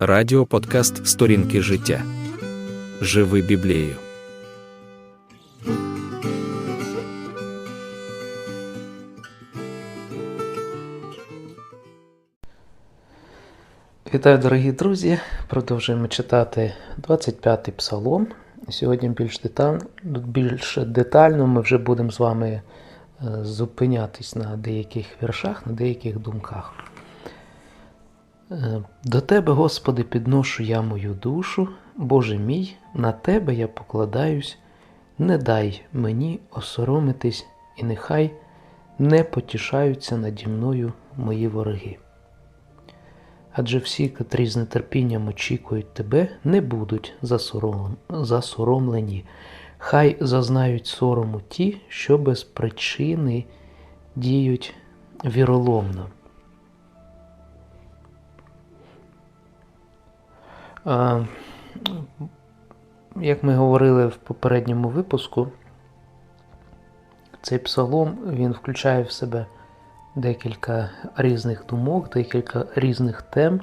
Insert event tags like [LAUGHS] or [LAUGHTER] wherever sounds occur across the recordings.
Радіо подкаст Сторінки життя. Живи Біблією. Вітаю, дорогі друзі! Продовжуємо читати 25-й псалом. Сьогодні більш детально, більш детально ми вже будемо з вами е, зупинятись на деяких віршах, на деяких думках. Е, До Тебе, Господи, підношу я мою душу, Боже мій, на Тебе я покладаюсь, не дай мені осоромитись, і нехай не потішаються наді мною мої вороги. Адже всі, котрі з нетерпінням очікують тебе, не будуть засором... засоромлені. Хай зазнають сорому ті, що без причини діють віроломно. Як ми говорили в попередньому випуску, цей псалом він включає в себе декілька різних думок, декілька різних тем.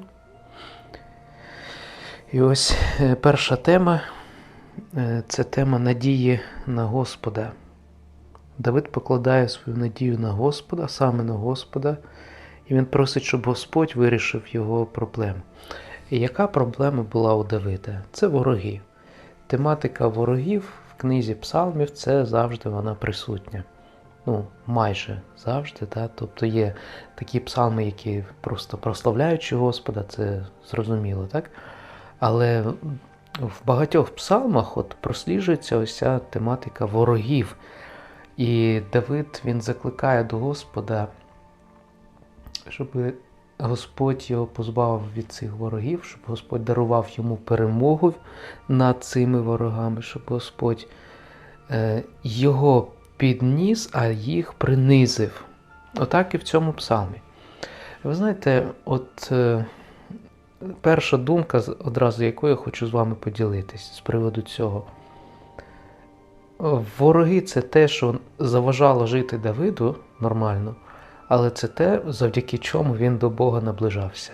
І ось е, перша тема е, це тема надії на Господа. Давид покладає свою надію на Господа, саме на Господа, і він просить, щоб Господь вирішив його проблему. Яка проблема була у Давида? Це вороги. Тематика ворогів в книзі псалмів це завжди вона присутня ну, майже завжди. Да? Тобто є такі псалми, які просто прославляючи Господа, це зрозуміло, так? Але в багатьох псалмах от просліджується ось ця тематика ворогів. І Давид він закликає до Господа, щоб Господь його позбавив від цих ворогів, щоб Господь дарував йому перемогу над цими ворогами, щоб Господь е, його підніс, а їх принизив. Отак і в цьому псалмі. Ви знаєте, от е, перша думка, одразу якою я хочу з вами поділитись з приводу цього. Вороги це те, що заважало жити Давиду нормально, але це те, завдяки чому він до Бога наближався.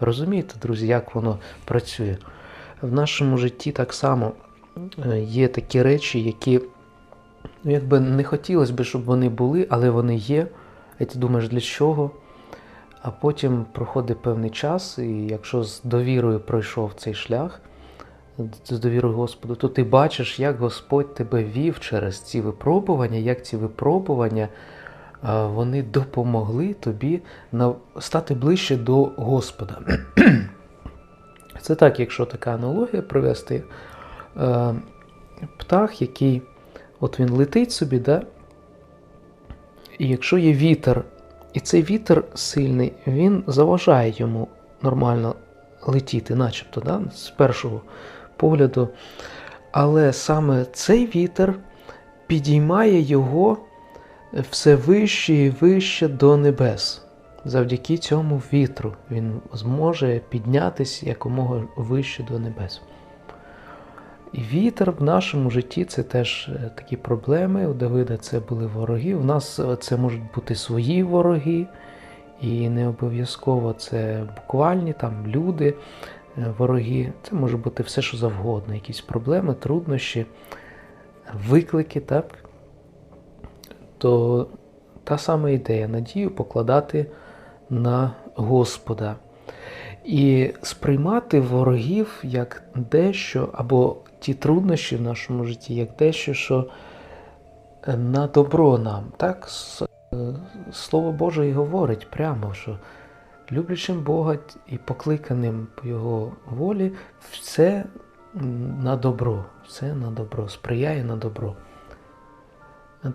Розумієте, друзі, як воно працює? В нашому житті так само е, є такі речі, які Ну, якби не хотілося б, щоб вони були, але вони є. А ти думаєш, для чого? А потім проходить певний час, і якщо з довірою пройшов цей шлях, з довірою Господу, то ти бачиш, як Господь тебе вів через ці випробування, як ці випробування вони допомогли тобі стати ближче до Господа. Це так, якщо така аналогія провести, е, птах, який От він летить собі, да? і якщо є вітер, і цей вітер сильний, він заважає йому нормально летіти, начебто, да? з першого погляду. Але саме цей вітер підіймає його все вище і вище до небес. Завдяки цьому вітру він зможе піднятися якомога вище до небес. І вітер в нашому житті це теж е, такі проблеми. У Давида це були вороги. У нас е, це можуть бути свої вороги, і не обов'язково це буквальні там люди, е, вороги. Це може бути все, що завгодно, якісь проблеми, труднощі, виклики, так? То та сама ідея надію покладати на Господа. І сприймати ворогів як дещо або ті труднощі в нашому житті, як дещо, що на добро нам. Так? Слово Боже і говорить прямо, що люблячим Бога і покликаним по Його волі, все на добро, все на добро, сприяє на добро.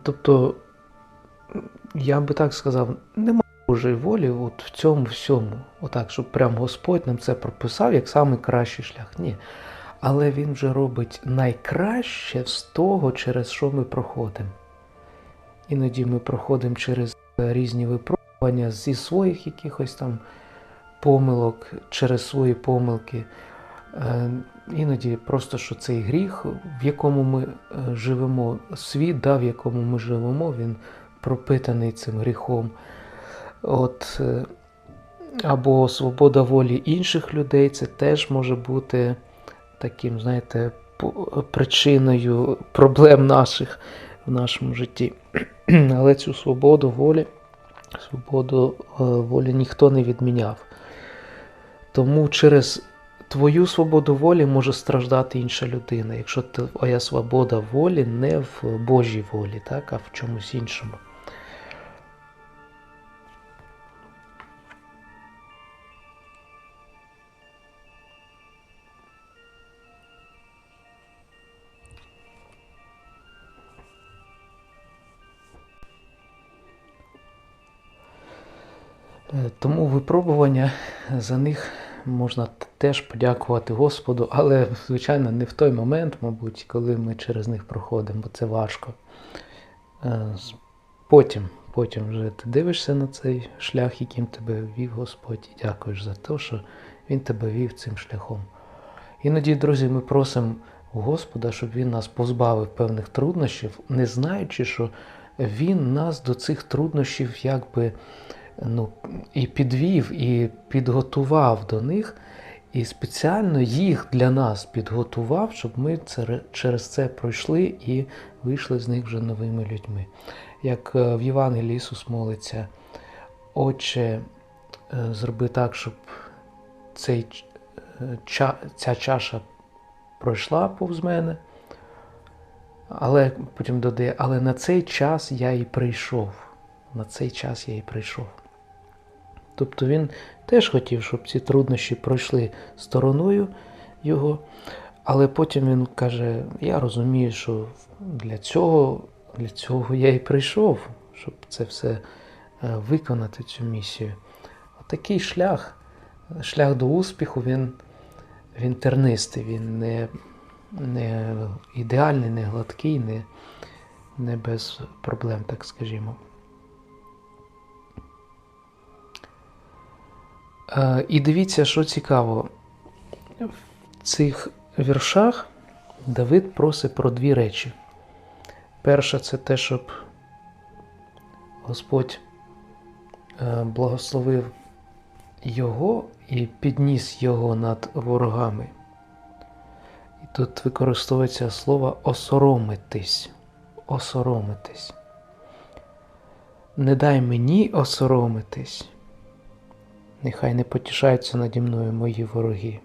Тобто, я би так сказав, немає Божої волі от в цьому всьому, отак, щоб прям Господь нам це прописав як найкращий шлях. Ні. Але він вже робить найкраще з того, через що ми проходимо. Іноді ми проходимо через різні випробування зі своїх якихось там помилок, через свої помилки. Е, іноді просто що цей гріх, в якому ми е, живемо, світ, да, в якому ми живемо, він пропитаний цим гріхом. От, е, або свобода волі інших людей, це теж може бути таким, знаєте, причиною проблем наших в нашому житті. [CLEARS THROAT] Але цю свободу волі, свободу е, волі ніхто не відміняв. Тому через твою свободу волі може страждати інша людина, якщо твоя свобода волі не в Божій волі, так, а в чомусь іншому. Тому випробування за них можна теж подякувати Господу, але, звичайно, не в той момент, мабуть, коли ми через них проходимо, бо це важко. Е, Потім, потім вже ти дивишся на цей шлях, яким тебе вів Господь, і дякуєш за те, що Він тебе вів цим шляхом. Іноді, друзі, ми просимо Господа, щоб Він нас позбавив певних труднощів, не знаючи, що Він нас до цих труднощів якби ну, і підвів, і підготував до них, і спеціально їх для нас підготував, щоб ми це, через це пройшли і вийшли з них вже новими людьми. Як е, в Євангелії Ісус молиться, Отче, е, зроби так, щоб цей, е, ча, ця чаша пройшла повз мене. Але потім додає, але на цей час я і прийшов. На цей час я і прийшов. Тобто він теж хотів, щоб ці труднощі пройшли стороною його, але потім він каже: Я розумію, що для цього, для цього я і прийшов, щоб це все е, виконати, цю місію. Отакий шлях, шлях до успіху, він, він тернистий, він не, не ідеальний, не гладкий, не, не без проблем, так скажімо. І дивіться, що цікаво. В цих віршах Давид просить про дві речі. Перше, це те, щоб Господь е, благословив його і підніс його над ворогами. І тут використовується слово осоромитись. Осоромитись. Не дай мені осоромитись. Нехай не потішаються наді мною мої вороги.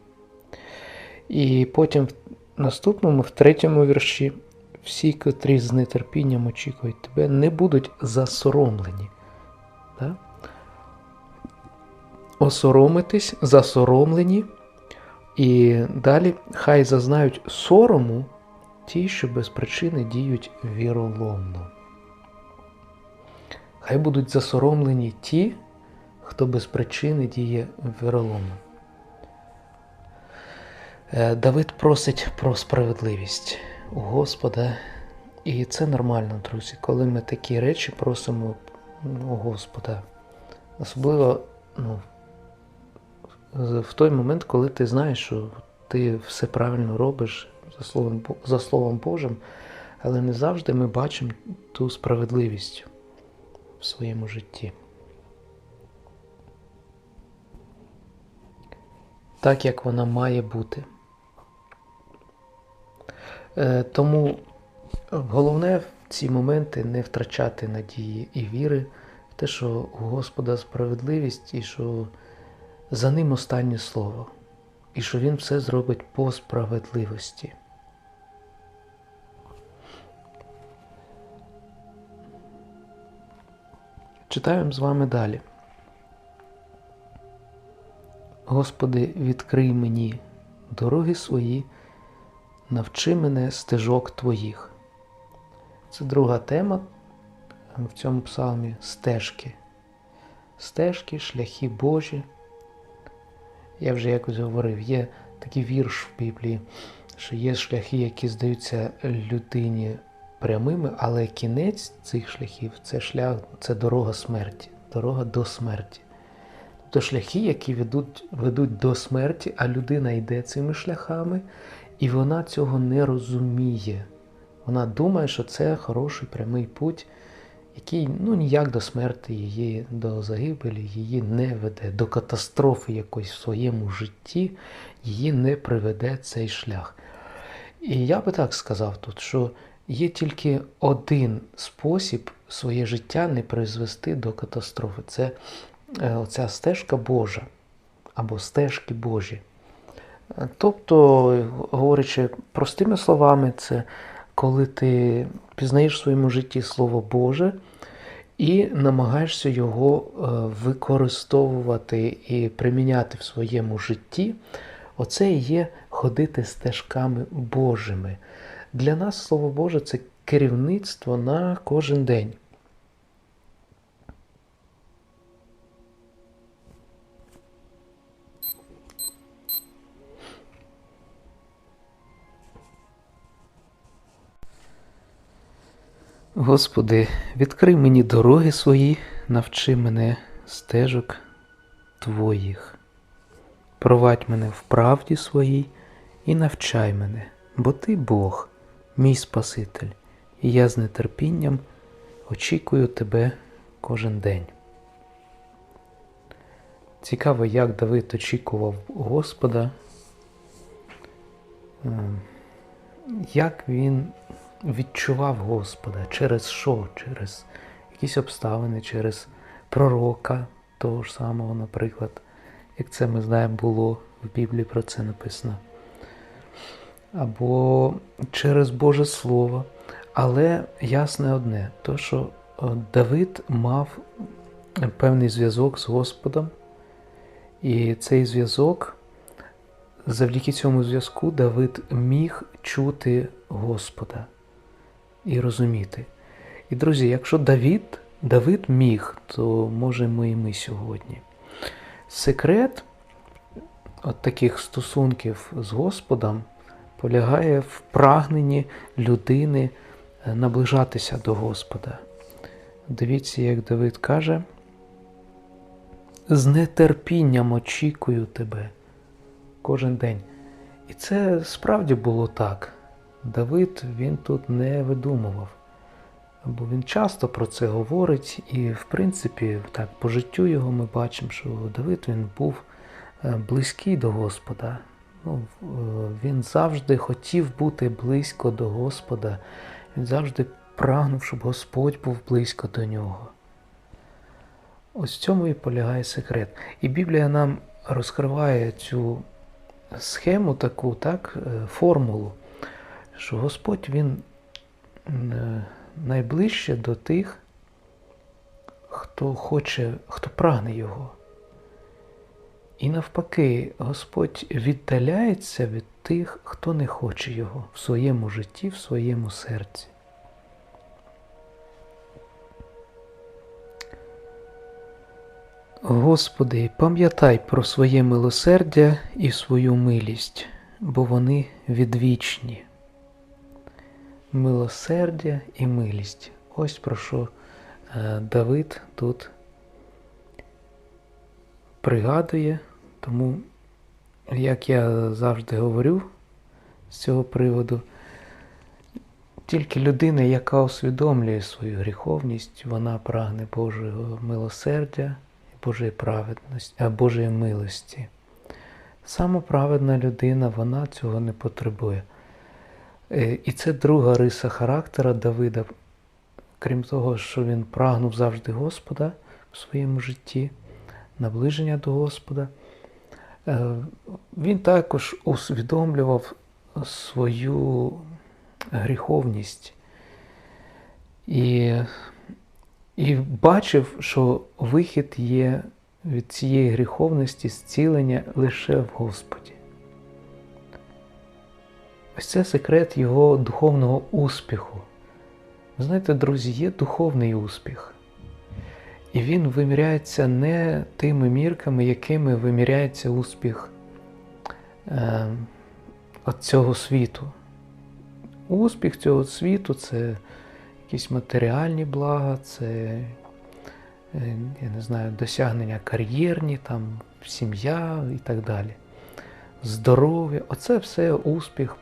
І потім в наступному, в третьому вірші, всі, котрі з нетерпінням очікують тебе, не будуть засоромлені. Да? Осоромитись, засоромлені. І далі хай зазнають сорому ті, що без причини діють віроломно. Хай будуть засоромлені ті, хто без причини діє віроломно. Е, Давид просить про справедливість у Господа, і це нормально, друзі, коли ми такі речі просимо у Господа. Особливо ну, в той момент, коли ти знаєш, що ти все правильно робиш за Словом, за Словом Божим, але не завжди ми бачимо ту справедливість в своєму житті. Так, як вона має бути. Е, Тому головне в ці моменти не втрачати надії і віри в те, що у Господа справедливість і що за ним останнє слово, і що Він все зробить по справедливості. Читаємо з вами далі. Господи, відкрий мені дороги свої, навчи мене стежок Твоїх. Це друга тема в цьому псалмі стежки. Стежки, шляхи Божі. Я вже якось говорив, є такий вірш в Біблії, що є шляхи, які здаються людині прямими, але кінець цих шляхів це шлях, це дорога смерті, дорога до смерті. Тобто шляхи, які ведуть, ведуть до смерті, а людина йде цими шляхами, і вона цього не розуміє. Вона думає, що це хороший прямий путь, який ну, ніяк до смерті її, до загибелі її не веде, до катастрофи якоїсь в своєму житті її не приведе цей шлях. І я би так сказав тут, що є тільки один спосіб своє життя не призвести до катастрофи. Це оця стежка Божа або стежки Божі. Е, Тобто, говорячи простими словами, це коли ти пізнаєш в своєму житті Слово Боже і намагаєшся його е, використовувати і приміняти в своєму житті, оце і є ходити стежками Божими. Для нас Слово Боже це керівництво на кожен день. Господи, відкрий мені дороги свої, навчи мене стежок Твоїх. Провадь мене в правді своїй і навчай мене, бо Ти Бог, мій Спаситель, і я з нетерпінням очікую Тебе кожен день. Цікаво, як Давид очікував Господа, ем, як він відчував Господа, через що? Через якісь обставини, через пророка того ж самого, наприклад, як це ми знаємо, було в Біблії про це написано. Або через Боже Слово. Але ясне одне, то що е, Давид мав певний зв'язок з Господом, і цей зв'язок, завдяки цьому зв'язку, Давид міг чути Господа і розуміти. І, друзі, якщо Давид, Давид міг, то можемо і ми сьогодні. Секрет от таких стосунків з Господом полягає в прагненні людини е, наближатися до Господа. Дивіться, як Давид каже, з нетерпінням очікую тебе кожен день. І це справді було так. Давид він тут не видумував, бо він часто про це говорить, і, в принципі, так, по життю його ми бачимо, що Давид він був е, близький до Господа. Ну, е, Він завжди хотів бути близько до Господа, він завжди прагнув, щоб Господь був близько до нього. Ось в цьому і полягає секрет. І Біблія нам розкриває цю схему, таку, так, е, формулу, що Господь Він е, найближче до тих, хто хоче, хто прагне Його. І навпаки, Господь віддаляється від тих, хто не хоче Його в своєму житті, в своєму серці. Господи, пам'ятай про своє милосердя і свою милість, бо вони відвічні. Милосердя і милість. Ось про що е, Давид тут пригадує, тому, як я завжди говорю з цього приводу, тільки людина, яка усвідомлює свою гріховність, вона прагне Божого милосердя. Божої праведності, а Божої милості. Саме праведна людина, вона цього не потребує. Е, І це друга риса характера Давида, крім того, що він прагнув завжди Господа в своєму житті, наближення до Господа. Е, Він також усвідомлював свою гріховність. І і бачив, що вихід є від цієї гріховності, зцілення лише в Господі. Ось це секрет його духовного успіху. Ви знаєте, друзі, є духовний успіх. І він виміряється не тими мірками, якими виміряється успіх е, от цього світу. Успіх цього світу це якісь матеріальні блага, це, е, я не знаю, досягнення кар'єрні, там, сім'я і так далі. Здоров'я. Оце все успіх,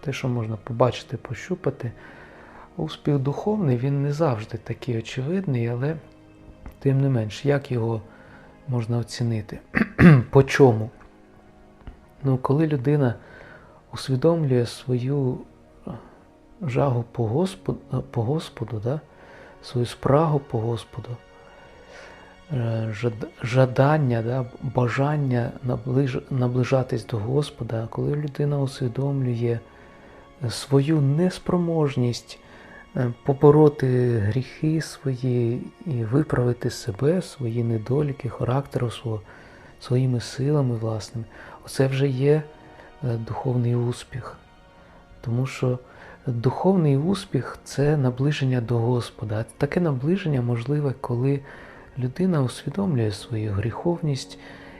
те, що можна побачити, пощупати. успіх духовний, він не завжди такий очевидний, але тим не менш, як його можна оцінити? [CLEARS THROAT] По чому? Ну, коли людина усвідомлює свою жагу по Господу, по Господу да? свою спрагу по Господу, е, жадання, да? бажання наближ... наближатись до Господа, коли людина усвідомлює свою неспроможність е, побороти гріхи свої і виправити себе, свої недоліки, характеру свого, своїми силами власними, оце вже є е, духовний успіх. Тому що духовний успіх це наближення до Господа. Таке наближення можливе, коли людина усвідомлює свою гріховність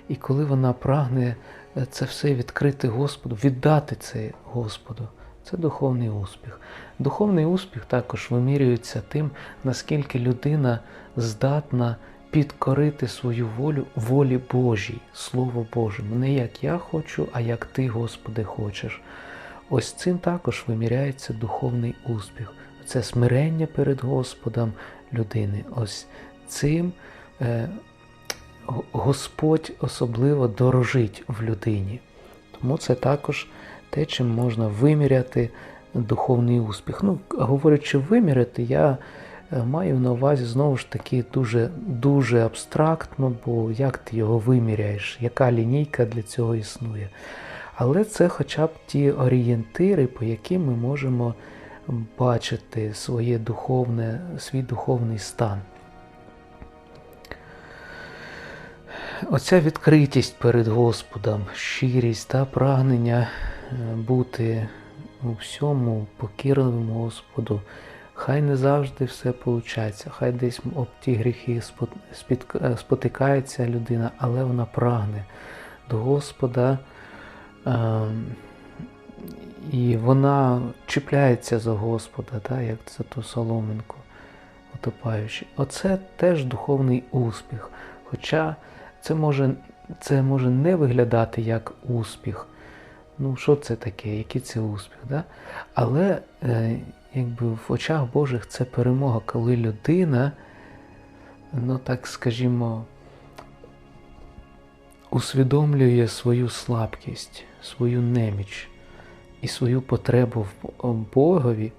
і коли вона прагне е, це все відкрити Господу, віддати це Господу. Це духовний успіх. Духовний успіх також вимірюється тим, наскільки людина здатна підкорити свою волю волі Божій, Слову Божому. Не як я хочу, а як ти, Господи, хочеш. Ось цим також виміряється духовний успіх. Це смирення перед Господом людини. Ось цим е, Господь особливо дорожить в людині. Тому це також те, чим можна виміряти духовний успіх. Ну, говорячи виміряти, я е, маю на увазі знову ж таки дуже, дуже абстрактно, бо як ти його виміряєш, яка лінійка для цього існує. Але це хоча б ті орієнтири, по яким ми можемо бачити своє духовне, свій духовний стан. Оця відкритість перед Господом, щирість та прагнення бути у всьому покірливим Господу. Хай не завжди все виходить, хай десь об ті гріхи е, спотикається людина, але вона прагне до Господа. ем, І вона чіпляється за Господа, так, як за ту соломинку утопаючи. Оце теж духовний успіх. Хоча це може, це може не виглядати як успіх. Ну, що це таке, який це успіх? Да? Але е, якби в очах Божих це перемога, коли людина, ну так скажімо, усвідомлює свою слабкість, свою неміч і свою потребу в Богові,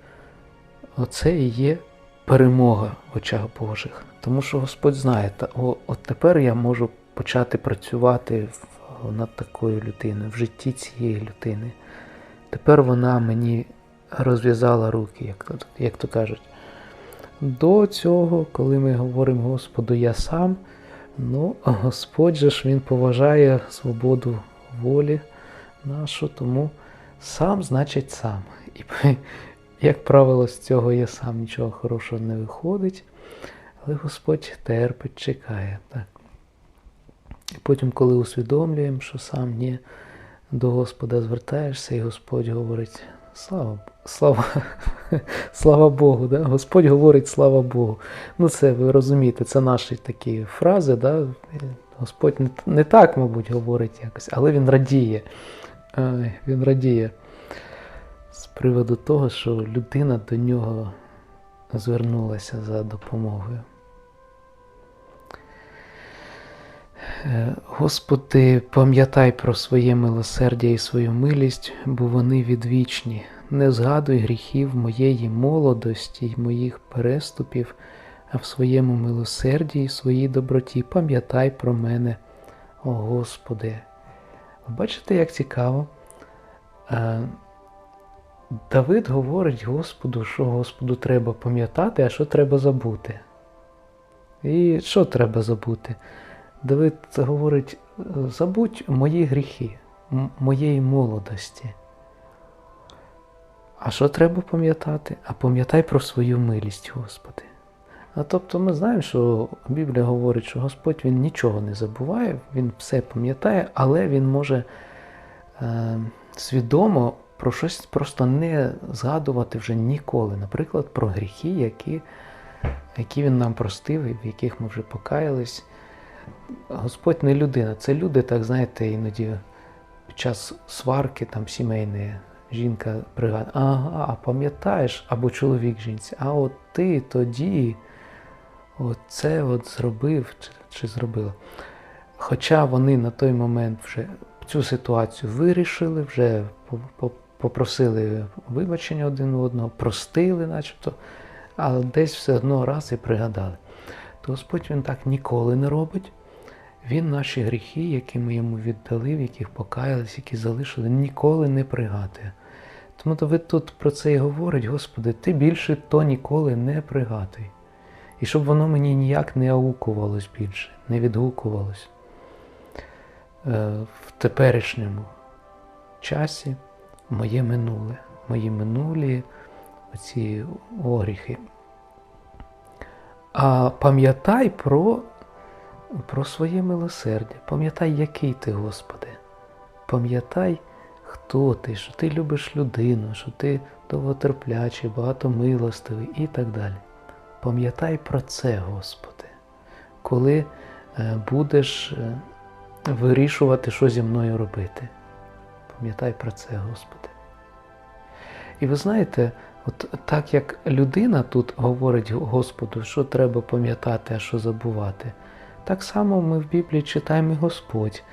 оце і є перемога в очах Божих. Тому що Господь знає, от тепер я можу почати працювати в, над такою людиною, в житті цієї людини. Тепер вона мені розв'язала руки, як то, як то кажуть. До цього, коли ми говоримо Господу, я сам, ну, Господь же ж Він поважає свободу волі нашу, тому сам значить сам. І [LAUGHS] як правило, з цього я сам нічого хорошого не виходить, але Господь терпить, чекає. Так. Потім, коли усвідомлюємо, що сам ні до Господа звертаєшся, і Господь говорить: слава, слава, [LAUGHS] слава Богу, да? Господь говорить слава Богу. Ну, це ви розумієте, це наші такі фрази, да? Господь не, не так, мабуть, говорить якось, але він радіє. Він радіє з приводу того, що людина до нього звернулася за допомогою. Господи, пам'ятай про своє милосердя і свою милість, бо вони відвічні. Не згадуй гріхів моєї молодості й моїх переступів, а в своєму милосерді і своїй доброті пам'ятай про мене, о Господи. Бачите, як цікаво? Е, Давид говорить Господу, що Господу треба пам'ятати, а що треба забути. І що треба забути? Давид говорить: забудь мої гріхи, моєї молодості. А що треба пам'ятати? А пам'ятай про свою милість, Господи. А тобто ми знаємо, що Біблія говорить, що Господь Він нічого не забуває, Він все пам'ятає, але Він може е, свідомо про щось просто не згадувати вже ніколи. Наприклад, про гріхи, які, які він нам простив, і в яких ми вже покаялись. Господь не людина, це люди, так знаєте, іноді під час сварки там сімейної, жінка пригадує, ага, пам'ятаєш, або чоловік жінці, а от ти тоді оце от зробив чи, чи зробила. Хоча вони на той момент вже цю ситуацію вирішили, вже по- по- попросили вибачення один одного, простили, начебто, але десь все одно раз і пригадали. То Господь він так ніколи не робить. Він наші гріхи, які ми йому віддали, в яких покаялись, які залишили, ніколи не пригадує. Тому то ви тут про це і говорить, Господи, ти більше то ніколи не пригадуй. І щоб воно мені ніяк не аукувалось більше, не відгукувалось е, в теперішньому часі моє минуле, мої минулі оці огріхи. А пам'ятай про, про своє милосердя. Пам'ятай, який ти, Господи. Пам'ятай, хто ти, що ти любиш людину, що ти довготерплячий, багатомилостивий і так далі. Пам'ятай про це, Господи, коли е, будеш е, вирішувати, що зі мною робити. Пам'ятай про це, Господи. І ви знаєте, от так як людина тут говорить Господу, що треба пам'ятати, а що забувати, так само ми в Біблії читаємо і Господь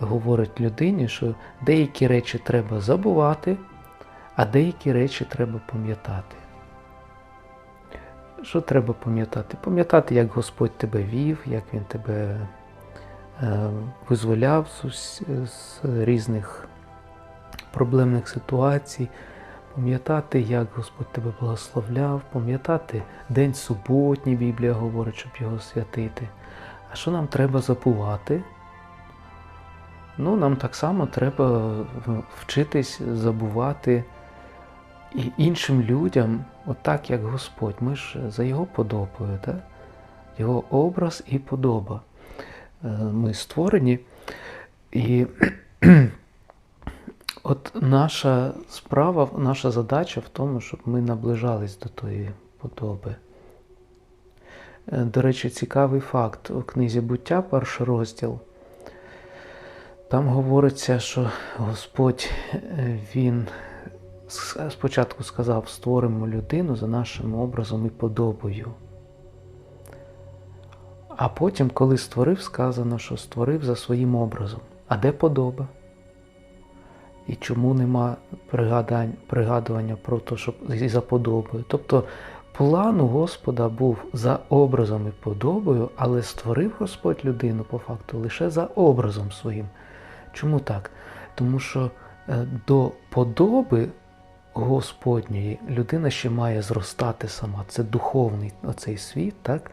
говорить людині, що деякі речі треба забувати, а деякі речі треба пам'ятати. Що треба пам'ятати? Пам'ятати, як Господь тебе вів, як Він тебе е, визволяв з, різних проблемних ситуацій, пам'ятати, як Господь тебе благословляв, пам'ятати День суботній, Біблія говорить, щоб його святити. А що нам треба забувати? Ну, нам так само треба вчитись забувати і іншим людям, отак як Господь. Ми ж за Його подобою, да? Його образ і подоба. Е, Ми створені. І [CLEARS THROAT] от наша справа, наша задача в тому, щоб ми наближались до тої подоби. Е, До речі, цікавий факт у книзі буття, перший розділ. Там говориться, що Господь е, Він спочатку сказав, створимо людину за нашим образом і подобою. А потім, коли створив, сказано, що створив за своїм образом. А де подоба? І чому нема пригадань, пригадування про те, щоб і за подобою? Тобто план Господа був за образом і подобою, але створив Господь людину по факту лише за образом своїм. Чому так? Тому що е, до подоби Господньої людина ще має зростати сама. Це духовний оцей світ, так?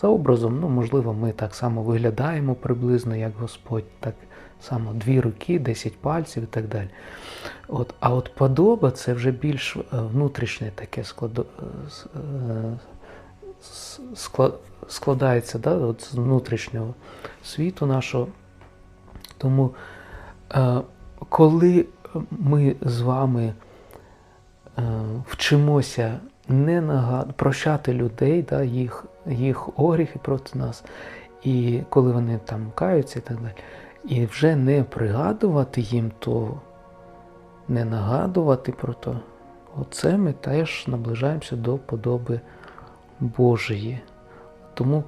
За образом, ну, можливо, ми так само виглядаємо приблизно, як Господь, так само дві руки, десять пальців і так далі. От, а от подоба це вже більш е, внутрішнє таке складо, е, е, с- скла- складається да, от з внутрішнього світу нашого. Тому, коли ми з вами вчимося не нагад... прощати людей, да, їх, їх огріхи проти нас, і коли вони там каються і так далі, і вже не пригадувати їм то, не нагадувати про то, оце ми теж наближаємося до подоби Божої. Тому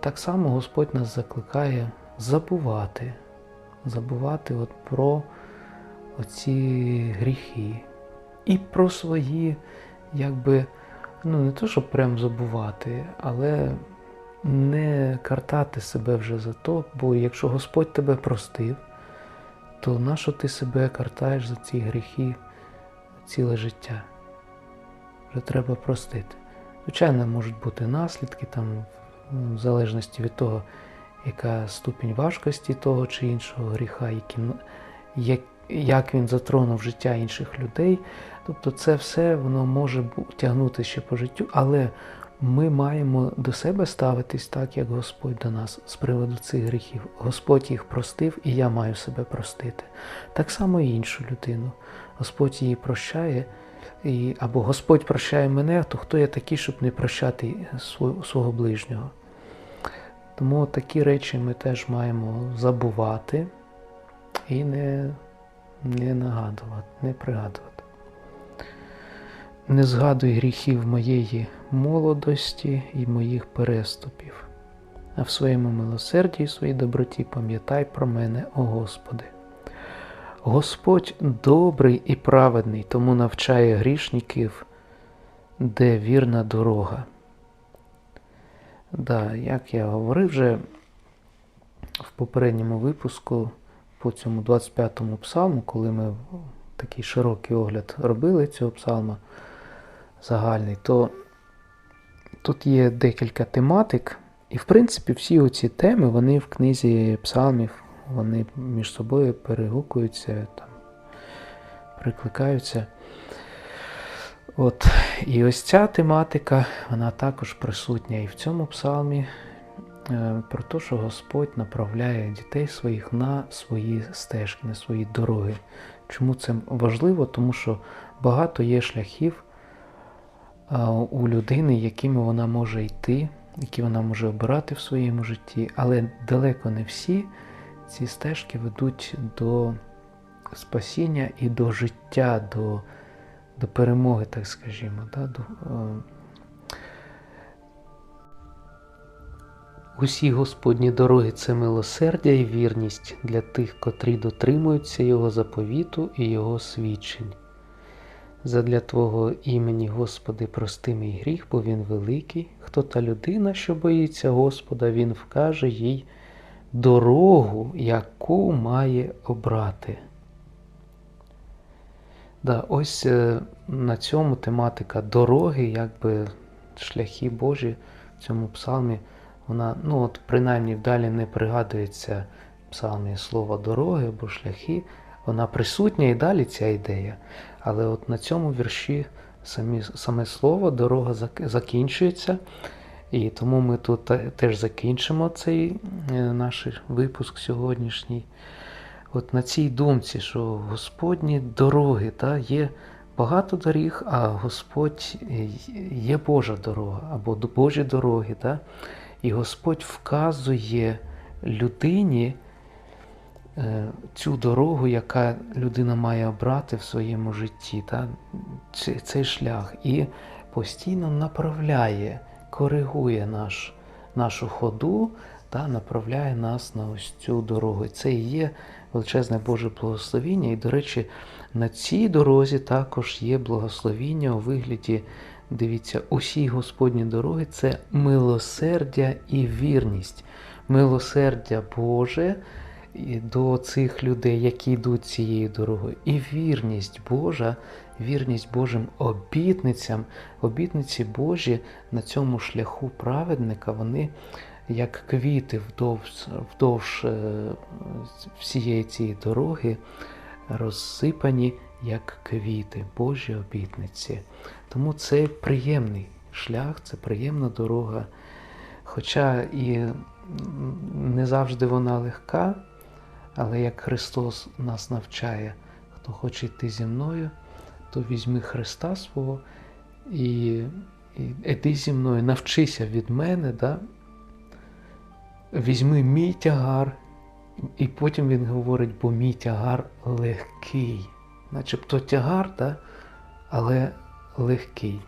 так само Господь нас закликає забувати, забувати от про оці гріхи і про свої, якби, ну не то, щоб прям забувати, але не картати себе вже за то, бо якщо Господь тебе простив, то нащо ти себе картаєш за ці гріхи ціле життя? Вже треба простити. Звичайно, можуть бути наслідки там, в залежності від того, яка ступінь важкості того чи іншого гріха, як, як він затронув життя інших людей. Тобто це все воно може тягнути ще по життю, але ми маємо до себе ставитись так, як Господь до нас з приводу цих гріхів. Господь їх простив, і я маю себе простити. Так само і іншу людину. Господь її прощає, і, або Господь прощає мене, то хто я такий, щоб не прощати свого, ближнього. Тому такі речі ми теж маємо забувати і не, не нагадувати, не пригадувати. Не згадуй гріхів моєї молодості і моїх переступів, а в своєму милосерді і своїй доброті пам'ятай про мене, о Господи. Господь добрий і праведний, тому навчає грішників, де вірна дорога. Да, як я говорив вже в попередньому випуску по цьому 25-му псалму, коли ми такий широкий огляд робили цього псалма загальний, то тут є декілька тематик, і в принципі всі оці теми вони в книзі псалмів, вони між собою перегукуються, там, прикликаються. От, і ось ця тематика, вона також присутня і в цьому псалмі е, про те, що Господь направляє дітей своїх на свої стежки, на свої дороги. Чому це важливо? Тому що багато є шляхів у людини, якими вона може йти, які вона може обирати в своєму житті, але далеко не всі ці стежки ведуть до спасіння і до життя, до, до перемоги, так скажімо. Да? До, е, Усі Господні дороги це милосердя і вірність для тих, котрі дотримуються Його заповіту і Його свідчень. Задля Твого імені, Господи, прости мій гріх, бо він великий. Хто та людина, що боїться Господа, Він вкаже їй дорогу, яку має обрати. Да, ось е, на цьому тематика дороги, якби шляхи Божі в цьому псалмі, вона, ну от принаймні вдалі не пригадується псалмі слово дороги або шляхи, вона присутня і далі ця ідея. Але от на цьому вірші самі, саме слово дорога закінчується. І тому ми тут теж закінчимо цей е, наш випуск сьогоднішній. От на цій думці, що Господні дороги, та, є багато доріг, а Господь е, є Божа дорога або Божі дороги. Та? І Господь вказує людині цю дорогу, яка людина має обрати в своєму житті, та? Цей, шлях, і постійно направляє, коригує наш, нашу ходу та направляє нас на ось цю дорогу. І це і є величезне Боже благословіння. І, до речі, на цій дорозі також є благословіння у вигляді, дивіться, усі Господні дороги це милосердя і вірність. Милосердя Боже до цих людей, які йдуть цією дорогою, і вірність Божа, вірність Божим обітницям, обітниці Божі на цьому шляху праведника, вони як квіти вдовж, вдовж е, всієї цієї дороги розсипані як квіти, Божі обітниці. Тому це приємний шлях, це приємна дорога. Хоча і не завжди вона легка, але як Христос нас навчає, хто хоче йти зі мною, то візьми Христа свого і, і іди зі мною, навчися від мене, да? візьми мій тягар, і потім він говорить, бо мій тягар легкий. Начебто тягар, да? але легкий.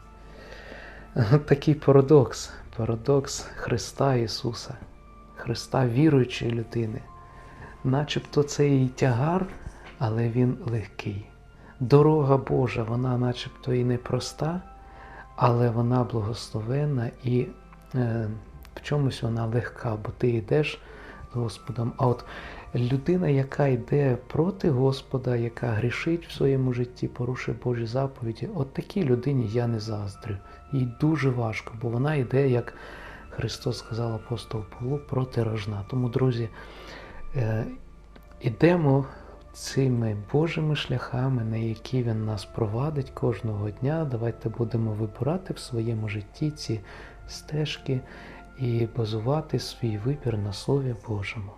Такий парадокс. Парадокс Христа Ісуса, Христа віруючої людини. Начебто це і тягар, але він легкий. Дорога Божа, вона начебто і непроста, але вона благословенна і е, в чомусь вона легка, бо ти йдеш з Господом. А от людина, яка йде проти Господа, яка грішить в своєму житті, порушує Божі заповіді, от такій людині я не заздрю. Їй дуже важко, бо вона йде, як Христос сказав апостол Павлу, проти рожна. Тому, друзі, ідемо цими Божими шляхами, на які Він нас провадить кожного дня. Давайте будемо вибирати в своєму житті ці стежки і базувати свій вибір на Слові Божому.